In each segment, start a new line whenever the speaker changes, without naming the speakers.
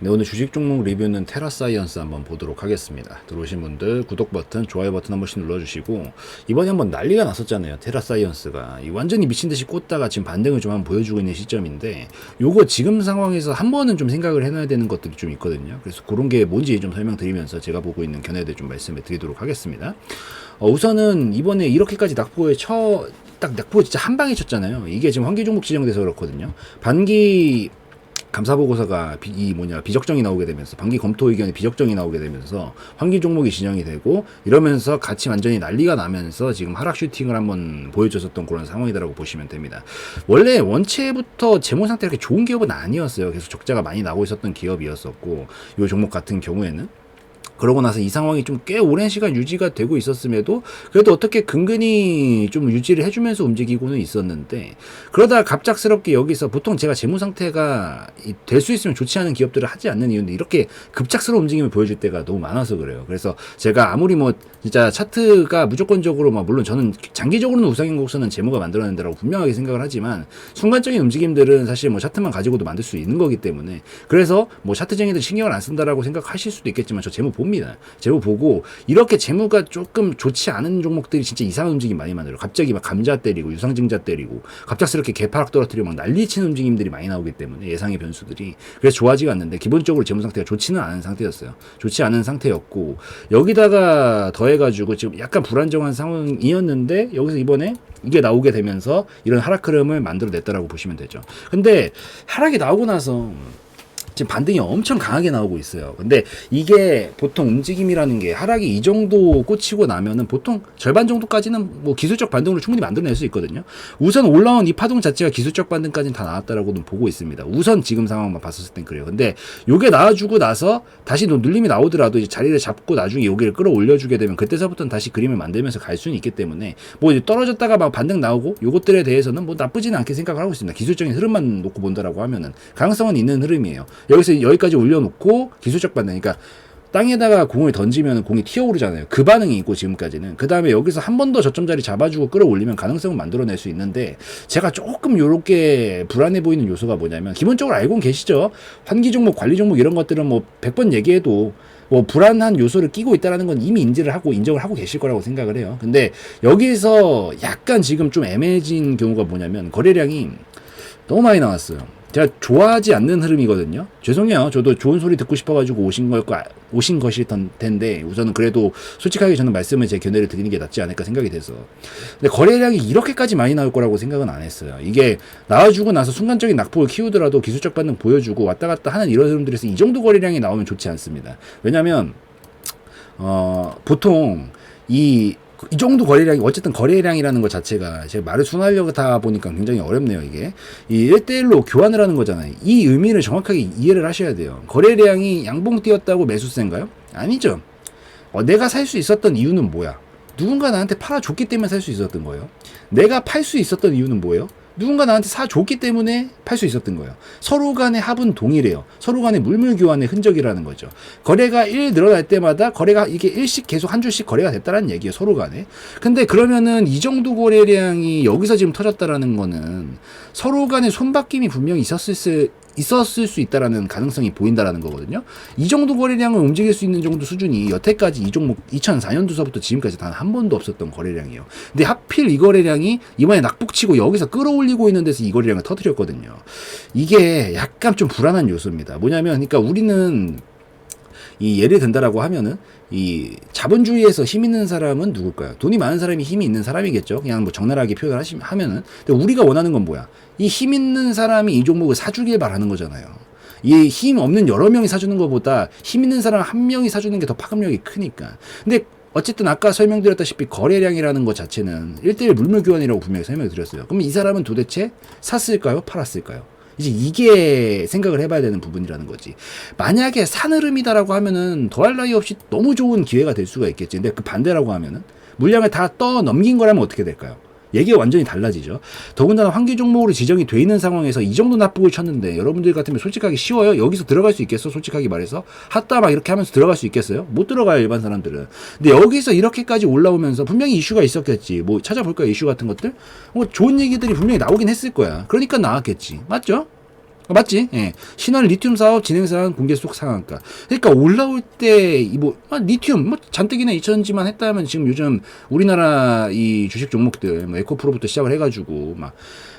네, 오늘 주식 종목 리뷰는 테라사이언스 한번 보도록 하겠습니다. 들어오신 분들 구독 버튼, 좋아요 버튼 한 번씩 눌러주시고 이번에 한번 난리가 났었잖아요. 테라사이언스가 이 완전히 미친 듯이 꽂다가 지금 반등을 좀 한번 보여주고 있는 시점인데 요거 지금 상황에서 한 번은 좀 생각을 해놔야 되는 것들이 좀 있거든요. 그래서 그런 게 뭔지 좀 설명드리면서 제가 보고 있는 견해들 좀 말씀을 드리도록 하겠습니다. 어, 우선은 이번에 이렇게까지 낙폭에 쳐, 딱 낙폭 진짜 한 방에 쳤잖아요. 이게 지금 환기 종목 지정돼서 그렇거든요. 반기 감사 보고서가 비, 이 뭐냐 비적정이 나오게 되면서 반기 검토 의견이 비적정이 나오게 되면서 환기 종목이 진영이 되고 이러면서 같이 완전히 난리가 나면서 지금 하락 슈팅을 한번 보여줬었던 그런 상황이다라고 보시면 됩니다. 원래 원체부터 재무 상태 이렇게 좋은 기업은 아니었어요. 계속 적자가 많이 나고 있었던 기업이었었고 이 종목 같은 경우에는 그러고 나서 이 상황이 좀 꽤 오랜 시간 유지가 되고 있었음에도 그래도 어떻게 근근히 좀 유지를 해주면서 움직이고는 있었는데 그러다가 갑작스럽게 여기서 보통 제가 재무 상태가 될 수 있으면 좋지 않은 기업들을 하지 않는 이유인데 이렇게 급작스러운 움직임을 보여줄 때가 너무 많아서 그래요. 그래서 제가 아무리 뭐 진짜 차트가 무조건적으로 막 물론 저는 장기적으로는 우상인 곡선은 재무가 만들어낸 다라고 분명하게 생각을 하지만 순간적인 움직임들은 사실 뭐 차트만 가지고도 만들 수 있는 거기 때문에 그래서 뭐 차트쟁이들 신경을 안 쓴다라고 생각하실 수도 있겠지만 저 재무 봅니다. 재무 보고 이렇게 재무가 조금 좋지 않은 종목들이 진짜 이상한 움직임 많이 만들어요. 갑자기 막 감자 때리고 유상증자 때리고 갑작스럽게 개파락 떨어뜨리고 막 난리치는 움직임들이 많이 나오기 때문에 예상의 변수들이 그래서 좋아지가 않는데 기본적으로 재무 상태가 좋지는 않은 상태였어요. 좋지 않은 상태였고 여기다가 더해가지고 지금 약간 불안정한 상황이었는데 여기서 이번에 이게 나오게 되면서 이런 하락 흐름을 만들어냈다라고 보시면 되죠. 근데 하락이 나오고 나서 지금 반등이 엄청 강하게 나오고 있어요. 근데 이게 보통 움직임이라는 게 하락이 이 정도 꽂히고 나면은 보통 절반 정도까지는 뭐 기술적 반등으로 충분히 만들어낼 수 있거든요. 우선 올라온 이 파동 자체가 기술적 반등까지는 다 나왔다라고는 보고 있습니다. 우선 지금 상황만 봤었을 땐 그래요. 근데 요게 나와주고 나서 다시 또 눌림이 나오더라도 이제 자리를 잡고 나중에 여기를 끌어올려주게 되면 그때서부터는 다시 그림을 만들면서 갈 수는 있기 때문에 뭐 이제 떨어졌다가 막 반등 나오고 요것들에 대해서는 뭐 나쁘지는 않게 생각을 하고 있습니다. 기술적인 흐름만 놓고 본다라고 하면은 가능성은 있는 흐름이에요. 여기서 여기까지 올려놓고 기술적 반등, 그러니까 땅에다가 공을 던지면 공이 튀어오르잖아요. 그 반응이 있고 지금까지는 그 다음에 여기서 한 번 더 저점 자리 잡아주고 끌어올리면 가능성을 만들어낼 수 있는데 제가 조금 요렇게 불안해 보이는 요소가 뭐냐면 기본적으로 알고는 계시죠. 환기 종목, 관리 종목 이런 것들은 뭐 100번 얘기해도 뭐 불안한 요소를 끼고 있다라는 건 이미 인지를 하고 인정을 하고 계실 거라고 생각을 해요. 근데 여기서 약간 지금 좀 애매해진 경우가 뭐냐면 거래량이 너무 많이 나왔어요. 제가 좋아하지 않는 흐름이거든요. 죄송해요. 저도 좋은 소리 듣고 싶어가지고 오신 걸, 거- 오신 것일 던- 텐데, 우선은 그래도 솔직하게 저는 말씀을 제 견해를 드리는 게 낫지 않을까 생각이 돼서. 근데 거래량이 이렇게까지 많이 나올 거라고 생각은 안 했어요. 이게 나와주고 나서 순간적인 낙폭을 키우더라도 기술적 반등 보여주고 왔다 갔다 하는 이런 흐름들에서 이 정도 거래량이 나오면 좋지 않습니다. 왜냐면, 어, 보통 이, 이 정도 거래량이, 어쨌든 거래량이라는 것 자체가 제가 말을 순화하려고 다 보니까 굉장히 어렵네요, 이게. 이 1대1로 교환을 하는 거잖아요. 이 의미를 정확하게 이해를 하셔야 돼요. 거래량이 양봉 뛰었다고 매수세인가요? 아니죠. 어, 내가 살 수 있었던 이유는 뭐야? 누군가 나한테 팔아줬기 때문에 살 수 있었던 거예요. 내가 팔 수 있었던 이유는 뭐예요? 누군가 나한테 사줬기 때문에 팔 수 있었던 거예요. 서로 간의 합은 동일해요. 서로 간의 물물 교환의 흔적이라는 거죠. 거래가 1 늘어날 때마다 거래가 이게 일씩 계속 한 줄씩 거래가 됐다라는 얘기예요. 서로 간에. 근데 그러면은 이 정도 거래량이 여기서 지금 터졌다라는 거는 서로 간의 손바뀜이 분명히 있었을 수 있었을 수 있다라는 가능성이 보인다라는 거거든요. 이 정도 거래량을 움직일 수 있는 정도 수준이 여태까지 이 종목 2004년도서부터 지금까지 단 한 번도 없었던 거래량이에요. 근데 하필 이 거래량이 이번에 낙폭치고 여기서 끌어올리고 있는 데서 이 거래량을 터뜨렸거든요. 이게 약간 좀 불안한 요소입니다. 뭐냐면 그러니까 우리는 이 예를 든다라고 하면은 이 자본주의에서 힘 있는 사람은 누굴까요? 돈이 많은 사람이 힘이 있는 사람이겠죠. 그냥 뭐 적나라하게 표현을 하시, 하면은. 근데 우리가 원하는 건 뭐야? 이 힘 있는 사람이 이 종목을 사주길 바라는 거잖아요. 이 힘 없는 여러 명이 사주는 것보다 힘 있는 사람 한 명이 사주는 게 더 파급력이 크니까. 근데 어쨌든 아까 설명드렸다시피 거래량이라는 것 자체는 1대1 물물 교환이라고 분명히 설명을 드렸어요. 그럼 이 사람은 도대체 샀을까요? 팔았을까요? 이제 이게 생각을 해봐야 되는 부분이라는 거지. 만약에 산흐름이다라고 하면은 더할 나위 없이 너무 좋은 기회가 될 수가 있겠지. 근데 그 반대라고 하면은 물량을 다 떠 넘긴 거라면 어떻게 될까요? 얘기가 완전히 달라지죠. 더군다나 환기 종목으로 지정이 돼 있는 상황에서 이 정도 납북을 쳤는데 여러분들 같으면 솔직하게 쉬워요? 여기서 들어갈 수 있겠어? 솔직하게 말해서 핫다 막 이렇게 하면서 들어갈 수 있겠어요? 못 들어가요 일반 사람들은. 근데 여기서 이렇게까지 올라오면서 분명히 이슈가 있었겠지. 뭐 찾아볼까요 이슈 같은 것들? 뭐 좋은 얘기들이 분명히 나오긴 했을 거야. 그러니까 나왔겠지. 맞죠? 아, 맞지? 예. 신한 리튬 사업 진행 사항 공개 속 상한가. 그러니까 올라올 때이뭐 아, 리튬 뭐 잔뜩이나 2천지만 했다면 지금 요즘 우리나라 이 주식 종목들 뭐 에코프로부터 시작을 해가지고 막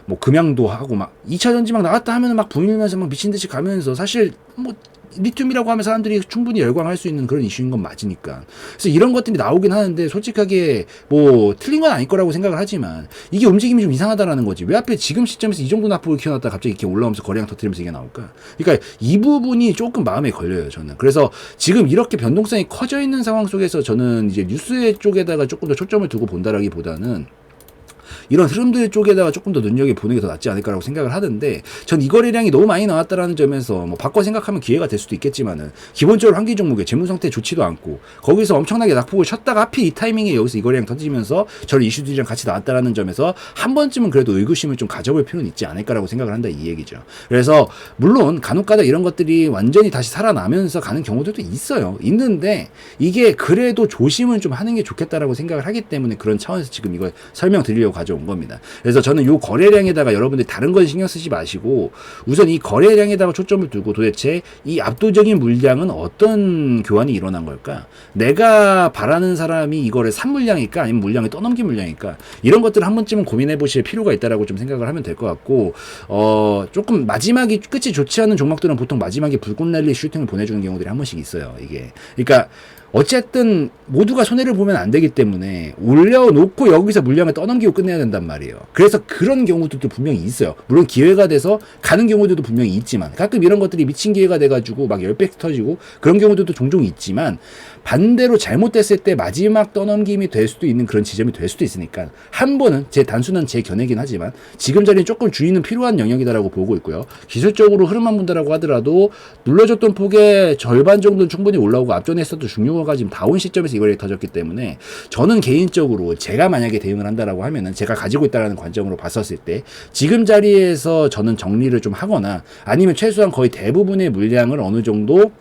뭐 금양도 하고 막 2차 전지 막 나왔다 하면은 막 부밀면서 막 미친 듯이 가면서 사실 뭐 리튬이라고 하면 사람들이 충분히 열광할 수 있는 그런 이슈인 건 맞으니까. 그래서 이런 것들이 나오긴 하는데 솔직하게 뭐 틀린 건 아닐 거라고 생각을 하지만 이게 움직임이 좀 이상하다라는 거지. 왜 앞에 지금 시점에서 이 정도 납부를 키워놨다 갑자기 이렇게 올라오면서 거래량 터트리면서 이게 나올까? 그러니까 이 부분이 조금 마음에 걸려요, 저는. 그래서 지금 이렇게 변동성이 커져 있는 상황 속에서 저는 이제 뉴스 쪽에다가 조금 더 초점을 두고 본다라기보다는 이런 흐름들 쪽에다가 조금 더 눈여겨 보는 게 더 낫지 않을까라고 생각을 하는데 전 이 거래량이 너무 많이 나왔다라는 점에서 뭐 바꿔 생각하면 기회가 될 수도 있겠지만은 기본적으로 한기 종목의 재무 상태 좋지도 않고 거기서 엄청나게 낙폭을 쳤다가 하필 이 타이밍에 여기서 이 거래량 터지면서 저런 이슈들이랑 같이 나왔다라는 점에서 한 번쯤은 그래도 의구심을 좀 가져볼 필요는 있지 않을까라고 생각을 한다 이 얘기죠. 그래서 물론 간혹가다 이런 것들이 완전히 다시 살아나면서 가는 경우들도 있어요. 있는데 이게 그래도 조심은 좀 하는 게 좋겠다라고 생각을 하기 때문에 그런 차원에서 지금 이걸 설명드리려고 가져온 겁니다. 그래서 저는 요 거래량에다가 여러분들 다른 건 신경 쓰지 마시고 우선 이 거래량에다가 초점을 두고 도대체 이 압도적인 물량은 어떤 교환이 일어난 걸까? 내가 바라는 사람이 이거를 산 물량일까 아니면 물량을 떠넘긴 물량일까? 이런 것들을 한 번쯤은 고민해 보실 필요가 있다라고 좀 생각을 하면 될 것 같고 어 조금 마지막이 끝이 좋지 않은 종목들은 보통 마지막에 불꽃 날리 슈팅을 보내주는 경우들이 한 번씩 있어요. 이게 그러니까 어쨌든 모두가 손해를 보면 안 되기 때문에 올려놓고 여기서 물량을 떠넘기고 끝내야 된단 말이에요. 그래서 그런 경우들도 분명히 있어요. 물론 기회가 돼서 가는 경우들도 분명히 있지만 가끔 이런 것들이 미친 기회가 돼가지고 막 10배 터지고 그런 경우들도 종종 있지만 반대로 잘못됐을 때 마지막 떠넘김이 될 수도 있는 그런 지점이 될 수도 있으니까 한 번은 제 단순한 제 견해긴 하지만 지금 자리는 조금 주의는 필요한 영역이다라고 보고 있고요. 기술적으로 흐름만 본다라고 하더라도 눌러줬던 폭의 절반 정도는 충분히 올라오고 앞전에 했었던 중요화가 지금 다운 시점에서 이걸 터졌기 때문에 저는 개인적으로 제가 만약에 대응을 한다라고 하면은 제가 가지고 있다라는 관점으로 봤었을 때 지금 자리에서 저는 정리를 좀 하거나 아니면 최소한 거의 대부분의 물량을 어느 정도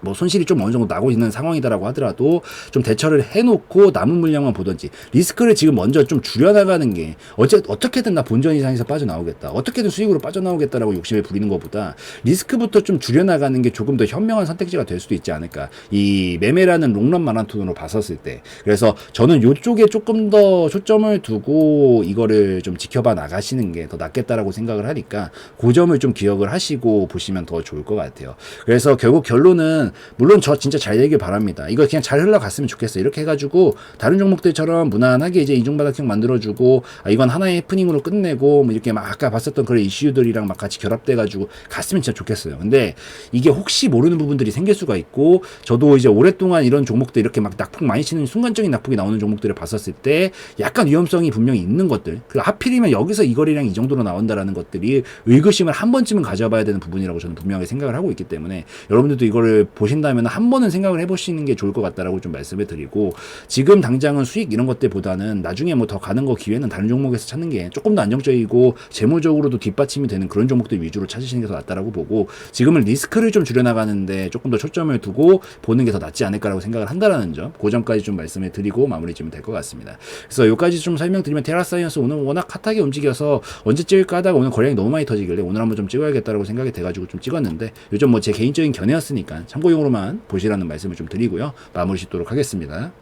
뭐 손실이 좀 어느 정도 나고 있는 상황이다라고 하더라도 좀 대처를 해놓고 남은 물량만 보든지 리스크를 지금 먼저 좀 줄여나가는 게 어째 어떻게든 나 본전 이상에서 빠져나오겠다. 어떻게든 수익으로 빠져나오겠다라고 욕심을 부리는 것보다 리스크부터 좀 줄여나가는 게 조금 더 현명한 선택지가 될 수도 있지 않을까. 이 매매라는 롱런 마라톤으로 봤었을 때. 그래서 저는 요쪽에 조금 더 초점을 두고 이거를 좀 지켜봐 나가시는 게 더 낫겠다라고 생각을 하니까 그 점을 좀 기억을 하시고 보시면 더 좋을 것 같아요. 그래서 결국 결론은 물론 저 진짜 잘 되길 바랍니다. 이거 그냥 잘 흘러갔으면 좋겠어요. 이렇게 해가지고 다른 종목들처럼 무난하게 이제 이중바닥형 만들어주고 아, 이건 하나의 해프닝으로 끝내고 뭐 이렇게 막 아까 봤었던 그런 이슈들이랑 막 같이 결합돼가지고 갔으면 진짜 좋겠어요. 근데 이게 혹시 모르는 부분들이 생길 수가 있고 저도 이제 오랫동안 이런 종목들 이렇게 막 낙폭 많이 치는 순간적인 낙폭이 나오는 종목들을 봤었을 때 약간 위험성이 분명히 있는 것들 그 하필이면 여기서 이 거리량 이 정도로 나온다라는 것들이 의구심을 한 번쯤은 가져봐야 되는 부분이라고 저는 분명하게 생각을 하고 있기 때문에 여러분들도 이거를 보신다면 한 번은 생각을 해보시는 게 좋을 것 같다라고 좀 말씀을 드리고 지금 당장은 수익 이런 것들보다는 나중에 뭐 더 가는 거 기회는 다른 종목에서 찾는 게 조금 더 안정적이고 재무적으로도 뒷받침이 되는 그런 종목들 위주로 찾으시는 게 더 낫다라고 보고 지금은 리스크를 좀 줄여나가는데 조금 더 초점을 두고 보는 게 더 낫지 않을까라고 생각을 한다라는 점, 그 점까지 좀 말씀을 드리고 마무리 지으면 될 것 같습니다. 그래서 여기까지 좀 설명드리면 테라사이언스 오늘 워낙 핫하게 움직여서 언제 찍을까 하다가 오늘 거래량이 너무 많이 터지길래 오늘 한번 좀 찍어야겠다라고 생각이 돼가지고 좀 찍었는데 요즘 뭐 제 개인적인 견해였으니까 참고용으로만 보시라는 말씀을 좀 드리고요. 마무리 짓도록 하겠습니다.